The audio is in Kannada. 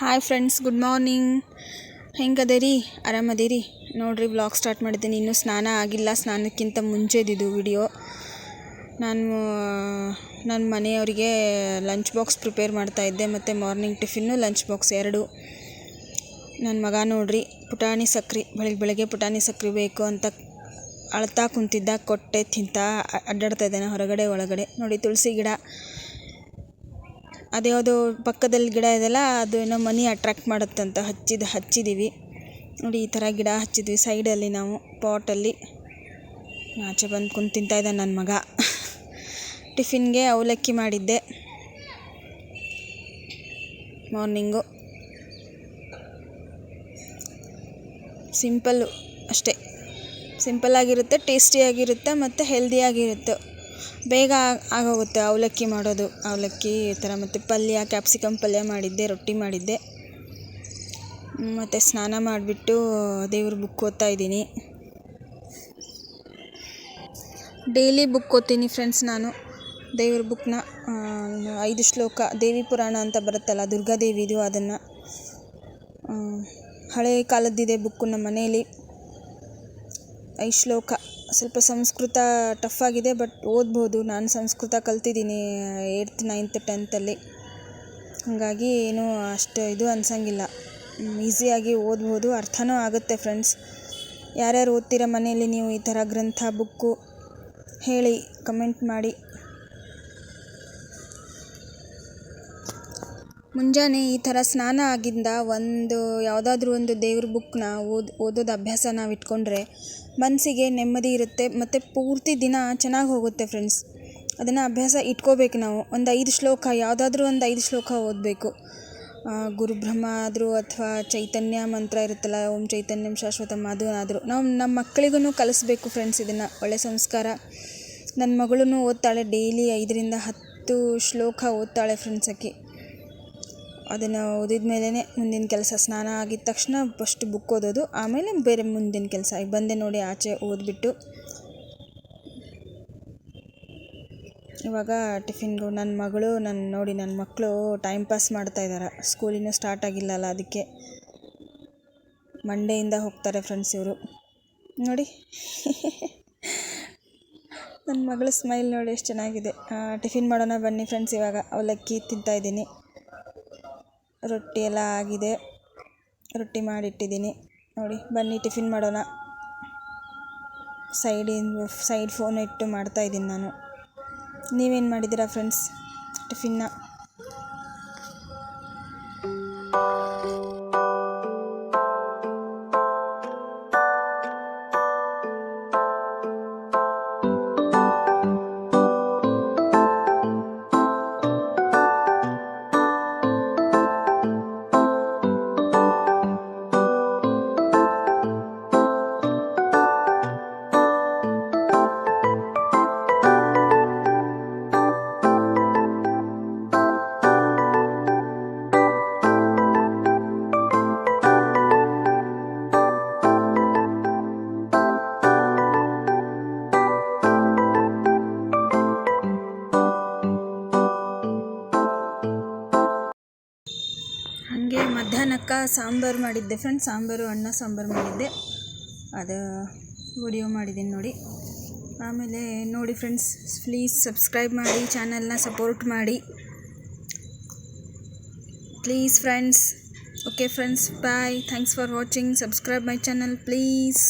ಹಾಯ್ ಫ್ರೆಂಡ್ಸ್ ಗುಡ್ ಮಾರ್ನಿಂಗ್ ಹೆಂಗದೀರಿ? ಆರಾಮದೀರಿ? ನೋಡಿರಿ ವ್ಲಾಗ್ ಸ್ಟಾರ್ಟ್ ಮಾಡಿದ್ದೀನಿ. ಇನ್ನೂ ಸ್ನಾನ ಆಗಿಲ್ಲ. ಸ್ನಾನಕ್ಕಿಂತ ಮುಂಚೆದಿದ್ದು ವಿಡಿಯೋ ನಾನು ನನ್ನ ಮನೆಯವರಿಗೆ ಲಂಚ್ ಬಾಕ್ಸ್ ಪ್ರಿಪೇರ್ ಮಾಡ್ತಾಯಿದ್ದೆ ಮತ್ತು ಮಾರ್ನಿಂಗ್ ಟಿಫಿನ್ನು ಲಂಚ್ ಬಾಕ್ಸ್ ಎರಡು. ನನ್ನ ಮಗ ನೋಡ್ರಿ, ಪುಟಾಣಿ ಸಕ್ರೆ. ಬೆಳಗ್ಗೆ ಬೆಳಗ್ಗೆ ಪುಟಾಣಿ ಸಕ್ರೆ ಬೇಕು ಅಂತ ಅಳ್ತಾ ಕುಂತಿದ್ದ. ಕೊಟ್ಟೆ ತಿಂತ ಅಡ್ಡಾಡ್ತಾ ಇದ್ದಾನೆ, ಹೊರಗಡೆ ಒಳಗಡೆ. ನೋಡಿ, ತುಳಸಿ ಗಿಡ. ಅದ್ಯಾವುದೋ ಪಕ್ಕದಲ್ಲಿ ಗಿಡ ಇದೆಯಲ್ಲ ಅದು ಏನೋ ಮನಿ ಅಟ್ರಾಕ್ಟ್ ಮಾಡುತ್ತಂತ ಹಚ್ಚಿದ ಹಚ್ಚಿದ್ದೀವಿ ನೋಡಿ, ಈ ಥರ ಗಿಡ ಹಚ್ಚಿದ್ವಿ ಸೈಡಲ್ಲಿ ನಾವು, ಪಾಟಲ್ಲಿ. ಆಚೆ ಬಂದು ಕುಂತು ತಿಂತಾ ಇದ್ದಾನೆ ನನ್ನ ಮಗ. ಟಿಫಿನ್ಗೆ ಅವಲಕ್ಕಿ ಮಾಡಿದ್ದೆ. ಮಾರ್ನಿಂಗು. ಸಿಂಪಲ್ಲು ಅಷ್ಟೇ. ಸಿಂಪಲ್ಲಾಗಿರುತ್ತೆ, ಟೇಸ್ಟಿಯಾಗಿರುತ್ತೆ ಮತ್ತು ಹೆಲ್ದಿಯಾಗಿರುತ್ತೆ. ಬೇಗ ಆಗೋಗುತ್ತೆ ಅವಲಕ್ಕಿ ಮಾಡೋದು. ಅವಲಕ್ಕಿ ಈ ಥರ ಮತ್ತು ಪಲ್ಯ ಕ್ಯಾಪ್ಸಿಕಮ್ ಪಲ್ಯ ಮಾಡಿದ್ದೆ, ರೊಟ್ಟಿ ಮಾಡಿದ್ದೆ. ಮತ್ತು ಸ್ನಾನ ಮಾಡಿಬಿಟ್ಟು ದೇವ್ರ ಬುಕ್ ಓದ್ತಾ ಇದ್ದೀನಿ. ಡೈಲಿ ಬುಕ್ ಓದ್ತೀನಿ ಫ್ರೆಂಡ್ಸ್ ನಾನು. ದೇವ್ರ ಬುಕ್ನ ಐದು ಶ್ಲೋಕ, ದೇವಿ ಪುರಾಣ ಅಂತ ಬರುತ್ತಲ್ಲ ದುರ್ಗಾದೇವಿದು ಅದನ್ನು. ಹಳೆಯ ಕಾಲದ್ದಿದೆ ಬುಕ್ಕು ನಮ್ಮ ಮನೆಯಲ್ಲಿ ಐದು ಶ್ಲೋಕ. ಸ್ವಲ್ಪ ಸಂಸ್ಕೃತ ಟಫ್ ಆಗಿದೆ ಬಟ್ ಓದ್ಬೋದು. ನಾನು ಸಂಸ್ಕೃತ ಕಲ್ತಿದ್ದೀನಿ ಏಯ್ತ್ ನೈನ್ತ್ ಟೆಂತಲ್ಲಿ ಹಾಗಾಗಿ ಏನೂ ಅಷ್ಟು ಇದು ಅನ್ಸಂಗಿಲ್ಲ. ಈಸಿಯಾಗಿ ಓದ್ಬೋದು. ಅರ್ಥನೂ ಆಗುತ್ತೆ ಫ್ರೆಂಡ್ಸ್ ಯಾರ್ಯಾರು ಓದ್ತೀರ ಮನೆಯಲ್ಲಿ ನೀವು ಈ ಥರ ಗ್ರಂಥ, ಬುಕ್ಕು ಹೇಳಿ ಕಮೆಂಟ್ ಮಾಡಿ. ಮುಂಜಾನೆ ಈ ಥರ ಸ್ನಾನ ಆಗಿಂದ ಒಂದು ಯಾವುದಾದ್ರೂ ಒಂದು ದೇವ್ರ ಬುಕ್ನ ಓದಿ, ಓದೋದು ಅಭ್ಯಾಸ ನಾವು ಇಟ್ಕೊಂಡ್ರೆ ಮನಸ್ಸಿಗೆ ನೆಮ್ಮದಿ ಇರುತ್ತೆ ಮತ್ತು ಪೂರ್ತಿ ದಿನ ಚೆನ್ನಾಗಿ ಹೋಗುತ್ತೆ ಫ್ರೆಂಡ್ಸ್ ಅದನ್ನು ಅಭ್ಯಾಸ ಇಟ್ಕೋಬೇಕು ನಾವು. ಒಂದು ಐದು ಶ್ಲೋಕ, ಯಾವುದಾದ್ರೂ ಒಂದು ಐದು ಶ್ಲೋಕ ಓದಬೇಕು. ಗುರುಬ್ರಹ್ಮ ಆದರೂ ಅಥವಾ ಚೈತನ್ಯ ಮಂತ್ರ ಇರುತ್ತಲ್ಲ, ಓಂ ಚೈತನ್ಯಂ ಶಾಶ್ವತಂ ಅದು ಆದರೂ ನಾವು ನಮ್ಮ ಮಕ್ಕಳಿಗೂ ಕಲಿಸ್ಬೇಕು ಫ್ರೆಂಡ್ಸ್ ಇದನ್ನು. ಒಳ್ಳೆಯ ಸಂಸ್ಕಾರ. ನನ್ನ ಮಗಳೂ ಓದ್ತಾಳೆ, ಡೈಲಿ ಐದರಿಂದ ಹತ್ತು ಶ್ಲೋಕ ಓದ್ತಾಳೆ ಫ್ರೆಂಡ್ಸ್ ಅದನ್ನು ಓದಿದ ಮೇಲೇ ಮುಂದಿನ ಕೆಲಸ ಸ್ನಾನ ಆಗಿದ ತಕ್ಷಣ ಫಸ್ಟ್ ಬುಕ್ ಓದೋದು, ಆಮೇಲೆ ಬೇರೆ ಮುಂದಿನ ಕೆಲಸ. ಈಗ ಬಂದೆ ನೋಡಿ ಆಚೆ ಓದಿಬಿಟ್ಟು. ಇವಾಗ ಟಿಫಿನ್ಗೂ ನನ್ನ ಮಗಳು ನನ್ನ ನೋಡಿ ನನ್ನ ಮಕ್ಕಳು ಟೈಮ್ ಪಾಸ್ ಮಾಡ್ತಾ ಇದ್ದಾರೆ ಸ್ಕೂಲಿನೂ ಸ್ಟಾರ್ಟ್ ಆಗಿಲ್ಲಲ್ಲ ಅದಕ್ಕೆ. ಮಂಡೆಯಿಂದ ಹೋಗ್ತಾರೆ ಫ್ರೆಂಡ್ಸ್ ಇವರು. ನೋಡಿ. ನನ್ನ ಮಗಳ ಸ್ಮೈಲ್ ನೋಡಿ ಎಷ್ಟು ಚೆನ್ನಾಗಿದೆ. ಟಿಫಿನ್ ಮಾಡೋಣ ಬನ್ನಿ ಫ್ರೆಂಡ್ಸ್ ಇವಾಗ. ಅವಲಕ್ಕಿ ತಿಂತಾಯಿದ್ದೀನಿ ರೊಟ್ಟಿ ಎಲ್ಲ ಆಗಿದೆ. ರೊಟ್ಟಿ ಮಾಡಿಟ್ಟಿದ್ದೀನಿ. ನೋಡಿ, ಬನ್ನಿ, ಟಿಫಿನ್ ಮಾಡೋಣ. ಸೈಡಿಂದ ಸೈಡ್ ಫೋನ್ ಇಟ್ಟು ಮಾಡ್ತಾಯಿದ್ದೀನಿ ನಾನು. ನೀವೇನು ಮಾಡಿದ್ದೀರಾ ಫ್ರೆಂಡ್ಸ್, ಟಿಫಿನ್ನ? ಹಾಗೆ ಮಧ್ಯಾಹ್ನಕ್ಕೆ ಸಾಂಬಾರು ಮಾಡಿದ್ದೆ ಫ್ರೆಂಡ್ಸ್ ಸಾಂಬಾರು, ಅನ್ನ, ಸಾಂಬಾರು ಮಾಡಿದ್ದೆ. ಅದು ವಿಡಿಯೋ ಮಾಡಿದ್ದೀನಿ ನೋಡಿ. ಆಮೇಲೆ ನೋಡಿ ಫ್ರೆಂಡ್ಸ್ ಪ್ಲೀಸ್ ಸಬ್ಸ್ಕ್ರೈಬ್ ಮಾಡಿ ಚಾನಲ್ನ ಸಪೋರ್ಟ್ ಮಾಡಿ. Please friends okay friends bye thanks for watching subscribe my channel please